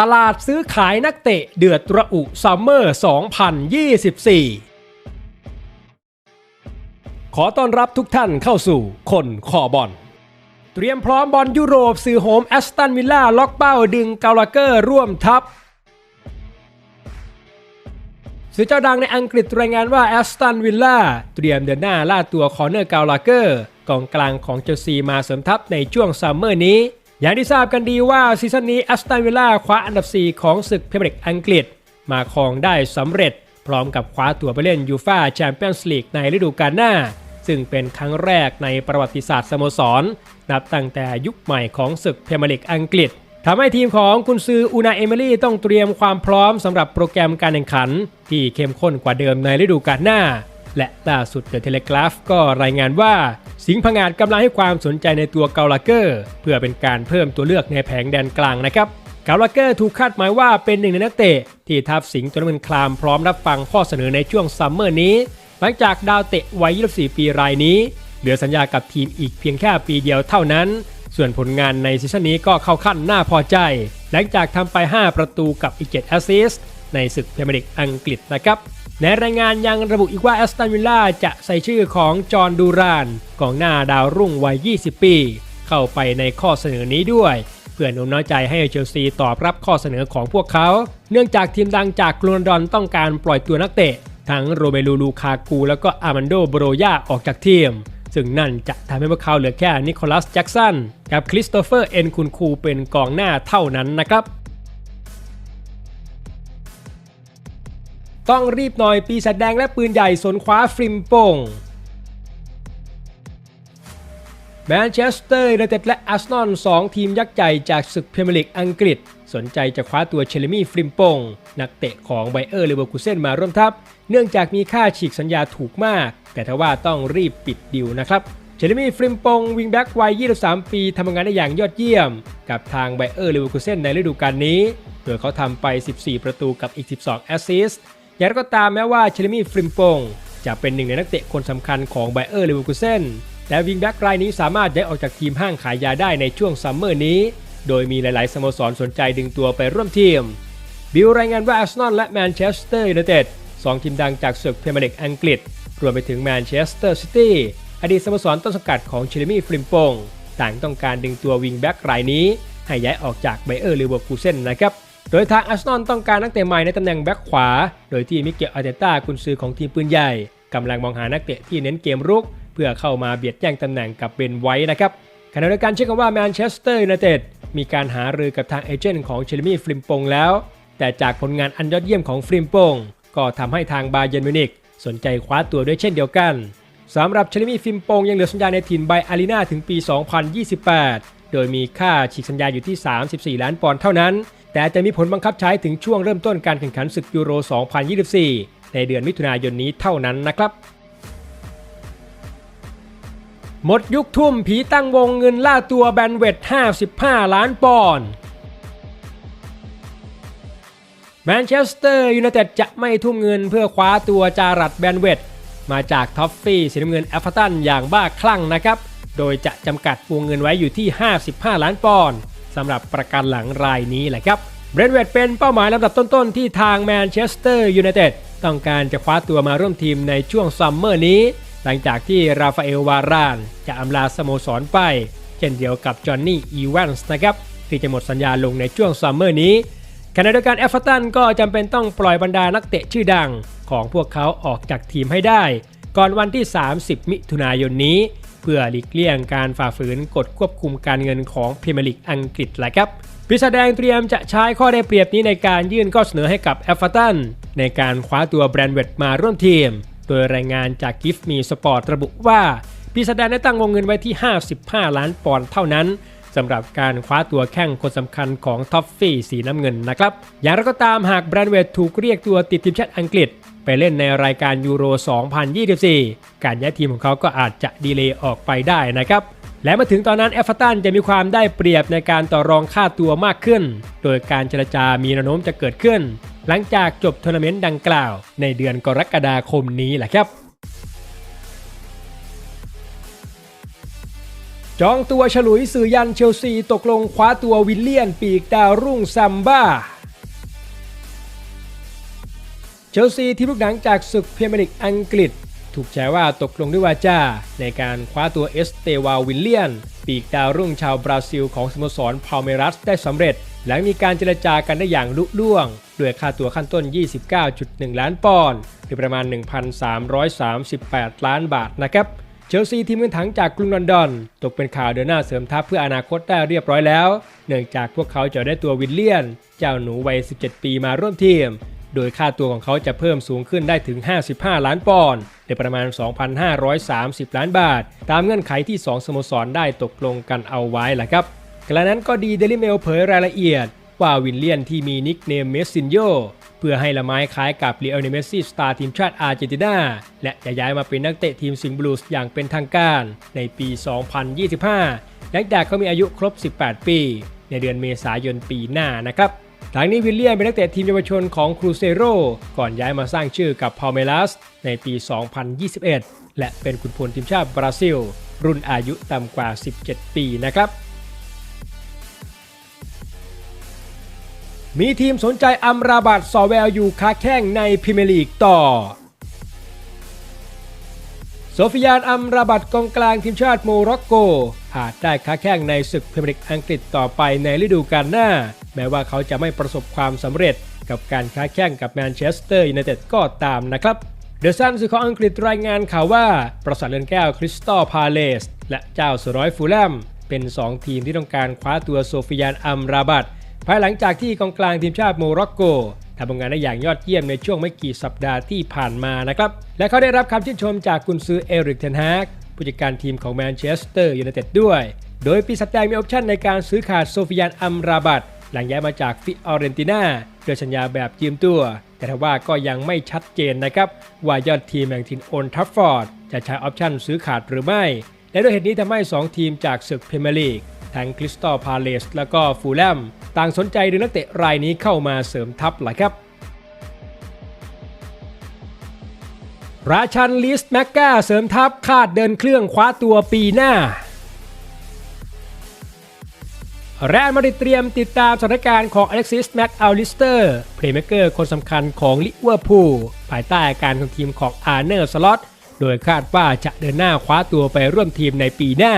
ตลาดซื้อขายนักเตะเดือดระอุซัมเมอร์ 2024 ขอต้อนรับทุกท่านเข้าสู่คนคอบอล เตรียมพร้อมบอลยุโรปสื่อโฮมแอสตันวิลล่าล็อกเป้าดึงเกาลาเกอร์ร่วมทัพสื่อเจ้าดังในอังกฤษรายงานว่าแอสตันวิลล่าเตรียมเดินหน้าล่าตัวคอร์เนอร์กาลาเกอร์กองกลางของเชลซีมาเสริมทัพในช่วงซัมเมอร์นี้ อย่างที่ทราบกันดีว่าซีซั่นนี้แอสตันวิลล่าคว้าอันดับ 4 ของศึกพรีเมียร์ลีกอังกฤษ มาครองได้สำเร็จ พร้อมกับคว้าตั๋วไปเล่นยูฟ่าแชมเปี้ยนส์ลีกในฤดูกาลหน้า ซึ่งเป็นครั้งแรกในประวัติศาสตร์สโมสร นับตั้งแต่ยุคใหม่ของศึกพรีเมียร์ลีกอังกฤษทำให้ทีมของกุนซืออูนาเอมิลี่ต้องเตรียมความพร้อมสำหรับโปรแกรมการแข่งขัน ที่เข้มข้นกว่าเดิมในฤดูกาลหน้า และล่าสุดเดอะเทเลกราฟก็รายงานว่า สิงห์พงาดกำลังให้ความสนใจในตัวเกาลาเกอร์ เพื่อเป็นการเพิ่มตัวเลือกในแผงแดนกลางนะครับเกาลาเกอร์ถูกคาดหมายว่าเป็นหนึ่งในนักเตะ ที่ทัพสิงห์ตัวน้ำเงินคลามพร้อมรับฟังข้อเสนอในช่วงซัมเมอร์นี้ หลังจากดาวเตะวัย 24 ปีรายนี้ เหลือสัญญากับทีมอีกเพียงแค่ปีเดียวเท่านั้น ส่วนผลงานในซีซั่นนี้ก็เข้าขั้นน่าพอใจ หลังจากทำไป 5 ประตูกับอีก 7 แอสซิสต์ในศึกพรีเมียร์ลีกอังกฤษนะครับ ในรายงานยังระบุอีกว่าแอสตันวิลล่าจะใส่ชื่อของจอห์นดูรานกองหน้าดาวรุ่งวัย 20 ปี เข้าไปในข้อเสนอนี้ด้วย เพื่อน้มน้าวใจให้เชลซีตอบรับข้อเสนอของพวกเขา เนื่องจากทีมดังจากกรุงลอนดอนต้องการปล่อยตัวนักเตะ ทั้งโรเมลูลูคากูแล้วก็อามันโดโบโรยาออกจากทีมซึ่งนั่นจะทำให้พวกเขาเหลือแค่นิโคลัสแจ็กสันกับคริสโตเฟอร์เอ็นคุนคูเป็นกองหน้าเท่านั้นนะครับ ต้องรีบหน่อยปีศาจแดงและปืนใหญ่สนคว้าฟริมโป่งแมนเชสเตอร์ยูไนเต็ดและอาร์เซนอลสองทีมยักษ์ใหญ่จากศึกพรีเมียร์ลีกอังกฤษ สนใจจะคว้าตัวเชลมี่ฟริมโปงนักเตะของไบเออร์เลเวอร์คูเซนมาร่วมทัพ เนื่องจากมีค่าฉีกสัญญาถูกมาก แต่ทว่าต้องรีบปิดดิวนะครับ เชลมี่ฟริมโปงวิงแบ็กวัย 23 ปีทำงานได้อย่างยอดเยี่ยม กับทางไบเออร์เลเวอร์คูเซนในฤดูกาลนี้ โดยเขาทำไป 14 ประตูกับอีก 12 แอสซิสต์ อย่างไรก็ตามแม้ว่าเชลมี่ฟริมโปงจะเป็นหนึ่งในนักเตะคนสำคัญของไบเออร์เลเวอร์คูเซนแต่วิงแบ็กรายนี้สามารถย้ายออกจากทีมห้างขายยาได้ในช่วงซัมเมอร์นี้ โดยมีหลาย ๆ สโมสรสนใจดึงตัวไปร่วมทีม บิลรายงานว่าอาร์เซนอลและแมนเชสเตอร์ยูไนเต็ดสองทีมดังจากศึกพรีเมียร์ลีกอังกฤษ รวมไปถึงแมนเชสเตอร์ซิตี้อดีตสโมสรต้นสังกัดของเชลมี่ฟริมโปงต่างต้องการดึงตัววิงแบ็กรายนี้ให้ย้ายออกจากไบเออร์ลิเวอร์คูเซนนะครับ ดยทางอาร์เซนอลต้องการนักเตะใหม่ในตำแหน่งแบ็กขวา โดยที่มิเกลอาร์เตต้ากุนซือของทีมปืนใหญ่กำลังมองหานักเตะที่เน้นเกมรุก เพื่อเข้ามาเบียดแย่งตำแหน่งกับเบนไว้นะครับขณะเดียวกันเชื่อกันว่าแมนเชสเตอร์ยูไนเต็ดมีการหารือกับทางเอเจนต์ของเชลมี่ฟริมปงแล้ว แต่จากผลงานอันยอดเยี่ยมของฟริมปงก็ทำให้ทางบาเยนมิวนิกสนใจคว้าตัวด้วยเช่นเดียวกันสำหรับเชลมี่ฟริมปงยังเหลือสัญญาในถิ่นไบอารีนาถึงปี 2028 โดยมีค่าฉีกสัญญาอยู่ที่ 34 ล้านปอนด์เท่านั้น แต่จะมีผลบังคับใช้ถึงช่วงเริ่มต้นการแข่งขันศึกยูโร 2024 ในเดือนมิถุนายนนี้เท่านั้นนะครับ หมดยุคทุ่มผีตั้งวงเงินล่าตัวแบนเวท55 ล้านปอนด์แมนเชสเตอร์ยูไนเต็ดจะไม่ทุ่มเงินเพื่อคว้าตัวจารัดแบนเวทมาจากท็อฟฟี่สีน้ำเงินแอฟเฟอร์ตันอย่างบ้าคลั่งนะครับ โดยจะจำกัดวงเงินไว้อยู่ที่ 55 ล้านปอนด์ สำหรับประกันหลังรายนี้แหละครับเบรนเวดเป็นเป้าหมายลำดับต้นๆ ที่ทางแมนเชสเตอร์ยูไนเต็ดต้องการจะคว้าตัวมาร่วมทีมในช่วงซัมเมอร์นี้ หลังจากที่ราฟาเอลวาราน จะอำลาสโมสรไป เช่นเดียวกับจอห์นนี่อีแวนส์นะครับที่จะหมดสัญญาลงในช่วงซัมเมอร์นี้ขณะเดียวกันแอฟเฟอร์ตันก็จำเป็นต้องปล่อยบรรดานักเตะชื่อดัง ของพวกเขาออกจากทีมให้ได้ ก่อนวันที่ 30 มิถุนายนนี้ เพื่อหลีกเลี่ยงการฝ่าฝืนกฎควบคุมการเงินของพรีเมียร์ลีกอังกฤษแหละครับปีศาจแดงเตรียมจะใช้ข้อได้เปรียบนี้ในการยื่นข้อเสนอให้กับแอฟเฟอร์ตันในการคว้าตัวแบรนด์เวดมาร่วมทีม โดยรายงานจากกิฟมีสปอร์ตระบุว่าปีศาจแดงได้ตั้งวงเงินไว้ที่ 55 ล้านปอนด์เท่านั้นสำหรับการคว้าตัวแข่งคนสำคัญของท็อฟฟี่สีน้ำเงินนะครับ อย่างไรก็ตามหากแบรนด์เวดถูกเรียกตัวติดทีมชาติอังกฤษ ไปเล่นในรายการยูโร 2024 การย้ายทีมของเขาก็อาจจะดีเลย์ออกไปได้นะครับ และมาถึงตอนนั้นเอฟเวอร์ตันจะมีความได้เปรียบในการต่อรองค่าตัวมากขึ้น โดยการเจรจามีแนวโน้มจะเกิดขึ้น หลังจากจบทัวร์นาเมนต์ดังกล่าว ในเดือนกรกฎาคมนี้แหละครับจองตัวฉลุยสื่อยันเชลซีตกลงคว้าตัววิลเลียนปีกดาวรุ่งซัมบ้า เชลซีที่ลูกหนังจากศึกพรีเมียร์ลีกอังกฤษ ถูกแฉว่าตกลงด้วยวาจา ในการคว้าตัวเอสเตวาวิลเลียน ปีกดาวรุ่งชาวบราซิลของสโมสรพาเมรัสได้สำเร็จ หลังมีการเจรจากันได้อย่างลุล่วง ด้วยค่าตัวขั้นต้น 29.1 ล้านปอนด์หรือประมาณ 1,338 ล้านบาทนะครับเชลซีทีมเงินถังจากกรุงลอนดอน ตกเป็นข่าวเดินหน้าเสริมทัพเพื่ออนาคตได้เรียบร้อยแล้ว เนื่องจากพวกเขาจะได้ตัววิลเลียน เจ้าหนูวัย 17 ปีมาร่วมทีม โดยค่าตัวของเขาจะเพิ่มสูงขึ้นได้ถึง 55 ล้านปอนด์หรือประมาณ 2,530 ล้านบาท ตามเงื่อนไขที่ 2 สโมสรได้ตกลงกันเอาไว้แหละครับกระนั้นก็ดีเดลิเมลเผยรายละเอียด ว่าวิลเลียนที่มีนิกเนมเมสซินโยเพื่อให้ละไม้คล้ายกับลีโอเนเมสซี่สตาร์ทีมชาติอาร์เจนตินาและจะย้ายมาเป็นนักเตะทีมสิงห์บลูส์อย่างเป็นทางการ ในปี 2025 หลังจากเขามีอายุครบ 18 ปี ในเดือนเมษายนปีหน้านะครับ หลังนี้วิลเลียนเป็นนักเตะทีมเยาวชนของครูเซโรก่อนย้ายมาสร้างชื่อกับพาเมลัสในปี 2021 และเป็นขุนพลทีมชาติบราซิล รุ่นอายุต่ำกว่า 17 ปีนะครับ มีทีมสนใจอัมราบัตซอแวลอยู่ค้าแข้งในพรีเมียร์ลีกต่อ โซฟิยานอัมราบัตกองกลางทีมชาติโมร็อกโก อาจได้ค้าแข้งในศึกพรีเมียร์ลีกอังกฤษต่อไปในฤดูกาลหน้า แม้ว่าเขาจะไม่ประสบความสำเร็จกับการค้าแข้งกับแมนเชสเตอร์ยูไนเต็ดก็ตามนะครับเดอะซันสื่อของอังกฤษรายงานข่าวว่า ประสาทเลือนแก้วคริสตัลพาเลส และเจ้าสุร้อยฟูลแลมเป็น 2 ทีมที่ต้องการคว้าตัวโซฟิยานอัมราบัตภายหลังจากที่กองกลางทีมชาติโมร็อกโก ทำผลงานได้อย่างยอดเยี่ยมในช่วงไม่กี่สัปดาห์ที่ผ่านมานะครับ และเขาได้รับคำชื่นชมจากกุนซือเอริกเทนฮากผู้จัดการทีมของแมนเชสเตอร์ยูไนเต็ดด้วย โดยปีศาจแดงมีออปชั่นในการซื้อขาดโซฟิยานอัมราบัตหลังย้ายมาจากฟิออเรนติน่าด้วยสัญญาแบบยืมตัว แต่ทว่าก็ยังไม่ชัดเจนนะครับ ว่ายอดทีมแห่งทินโอนทัฟฟอร์ดจะใช้ออปชั่นซื้อขาดหรือไม่ และด้วยเหตุนี้ทำให้ 2 ทีมจากศึกพรีเมียร์ลีก ทั้งคริสตัลพาเลสและก็ฟูลแลมต่างสนใจดึงนักเตะรายนี้เข้ามาเสริมทัพหละครับ ราชันลิสแมกกาเสริมทัพคาดเดินเครื่องคว้าตัวปีหน้าแรอัลมาริเตรียมติดตามสถานการณ์ของอเล็กซิสแม็กอัลลิสเตอร์เพลย์เมเกอร์คนสำคัญของลิเวอร์พูลภายใต้อาการของทีมของอาร์เนอร์สล็อตโดยคาดว่าจะเดินหน้าคว้าตัวไปร่วมทีมในปีหน้า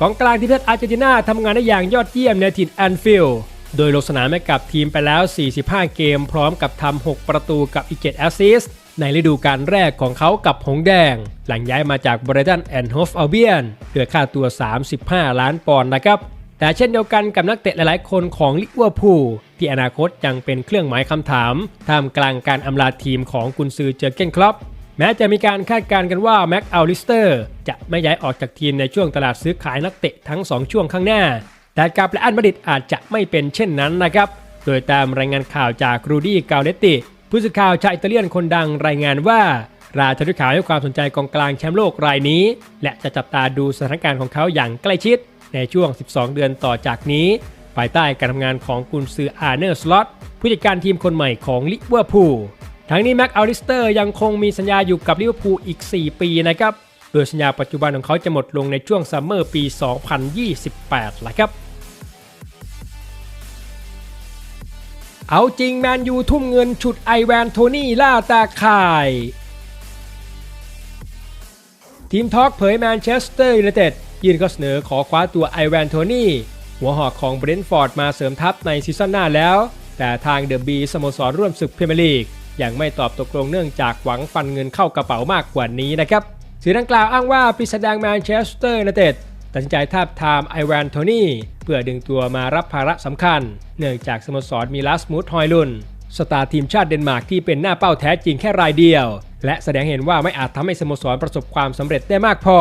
ของกลางทีมชาติอาร์เจนตินาทำงานได้อย่างยอดเยี่ยมในถิ่นแอนฟิลด์โดยลงสนามให้กับทีมไปแล้ว 45 เกม พร้อมกับทำ 6 ประตูกับอีก 7 แอสซิสต์ในฤดูกาลแรกของเขากับหงแดง หลังย้ายมาจากบริตันแอนด์โฮฟอัลเบียนด้วยค่าตัว 35 ล้านปอนด์นะครับ แต่เช่นเดียวกันกับนักเตะหลายๆ คนของลิเวอร์พูลที่อนาคตยังเป็นเครื่องหมายคำถามท่ามกลางการอำลาทีมของกุนซือเจอเก้นคลับ แม้จะมีการคาดการณ์กันว่าแม็กอัลลิสเตอร์จะไม่ย้ายออกจากทีมในช่วงตลาดซื้อขายนักเตะทั้ง 2 ช่วงข้างหน้า แต่กับและอันมาดริดอาจจะไม่เป็นเช่นนั้นนะครับ โดยตามรายงานข่าวจากรูดี้กาเลตติผู้สื่อข่าวชาวอิตาเลียนคนดังรายงานว่า ราชาธุข่าวให้ความสนใจกองกลางแชมป์โลกรายนี้ และจะจับตาดูสถานการณ์ของเขาอย่างใกล้ชิด ในช่วง 12 เดือนต่อจากนี้ ภายใต้การทำงานของกุนซืออาร์เนอร์สล็อตผู้จัดการทีมคนใหม่ของลิเวอร์พูล ทั้งนี้แม็กอัลิสเตอร์ยังคงมีสัญญาอยู่กับลิเวอร์พูลอีก 4 ปีนะครับ โดยสัญญาปัจจุบันของเขาจะหมดลงในช่วงซัมเมอร์ปี 2028ละครับเอาจริงแมนยูทุ่มเงินฉุดไอแวนโทนี่ล่าตาข่าย ทีมทอกเผยแมนเชสเตอร์ยูไนเต็ดยื่นข้อเสนอขอคว้าตัวไอแวนโทนี่หัวหอกของเบรนท์ฟอร์ดมาเสริมทัพในซีซั่นหน้าแล้ว แต่ทางเดอะบีสโมสรร่วมศึกพรีเมียร์ลีก ยังไม่ตอบตกลงเนื่องจากหวังฟันเงินเข้ากระเป๋ามากกว่านี้นะครับสื่อดังกล่าวอ้างว่าปีศาจแดงแมนเชสเตอร์ยูไนเต็ดตัดสินใจทาบทามไอแวนโทนี่เพื่อดึงตัวมารับภาระสำคัญ เนื่องจากสโมสรมีลาสมูธฮอยลุนสตาร์ทีมชาติเดนมาร์กที่เป็นหน้าเป้าแท้จริงแค่รายเดียว และแสดงเห็นว่าไม่อาจทำให้สโมสรประสบความสำเร็จได้มากพอ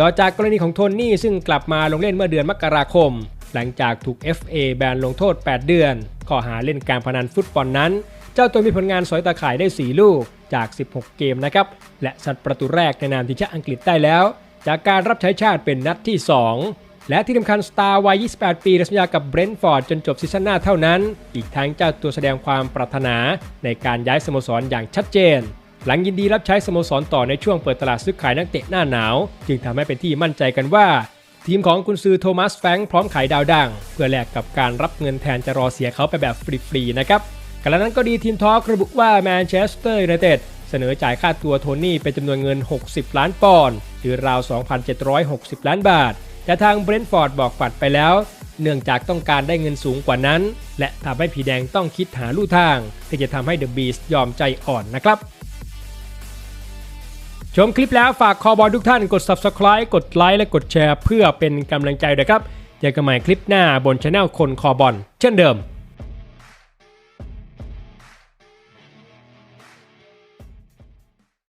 ต่อจากกรณีของโทนี่ซึ่งกลับมาลงเล่นเมื่อเดือนมกราคม หลังจากถูก FA แบนลงโทษ 8 เดือน ข้อหาเล่นการพนันฟุตบอลนั้น จ้าตัวมีผลงานสอยตาข่ายได้ 4 ลูกจาก 16 เกมนะครับ และสัตว์ประตูแรกในนามทีมชาติอังกฤษได้แล้ว จากการรับใช้ชาติเป็นนัดที่ 2 และที่สำคัญสตาร์วัย 28 ปีสัญญากับเบรนท์ฟอร์ดจนจบซีซั่นหน้าเท่านั้น อีกทั้งเจ้าตัวแสดงความปรารถนาในการย้ายสโมสรอย่างชัดเจน หลังยินดีรับใช้สโมสรต่อในช่วงเปิดตลาดซื้อขายนักเตะหน้าหนาว จึงทำให้เป็นที่มั่นใจกันว่าทีมของกุนซือโทมัสแฟงพร้อมขายดาวดังเพื่อแลกกับการรับเงินแทนจะรอเสียเขาไปแบบฟรีๆนะครับ ขณะนั้นก็ดีทีมทอล์กระบุว่าแมนเชสเตอร์ยูไนเต็ดเสนอจ่ายค่าตัวโทนี่เป็นจำนวนเงิน 60 ล้านปอนด์หรือราว 2,760 ล้านบาท แต่ทางเบรนท์ฟอร์ดบอกปัดไปแล้ว เนื่องจากต้องการได้เงินสูงกว่านั้น และทำให้ผีแดงต้องคิดหาลู่ทาง ที่จะทำให้เดอะบีสยอมใจอ่อนนะครับชมคลิปแล้วฝากคอบอลทุกท่านกด subscribe กดไลค์และกดแชร์เพื่อเป็นกำลังใจด้วยครับเจอกันใหม่คลิปหน้าบนช anel คนคอบอลเช่นเดิม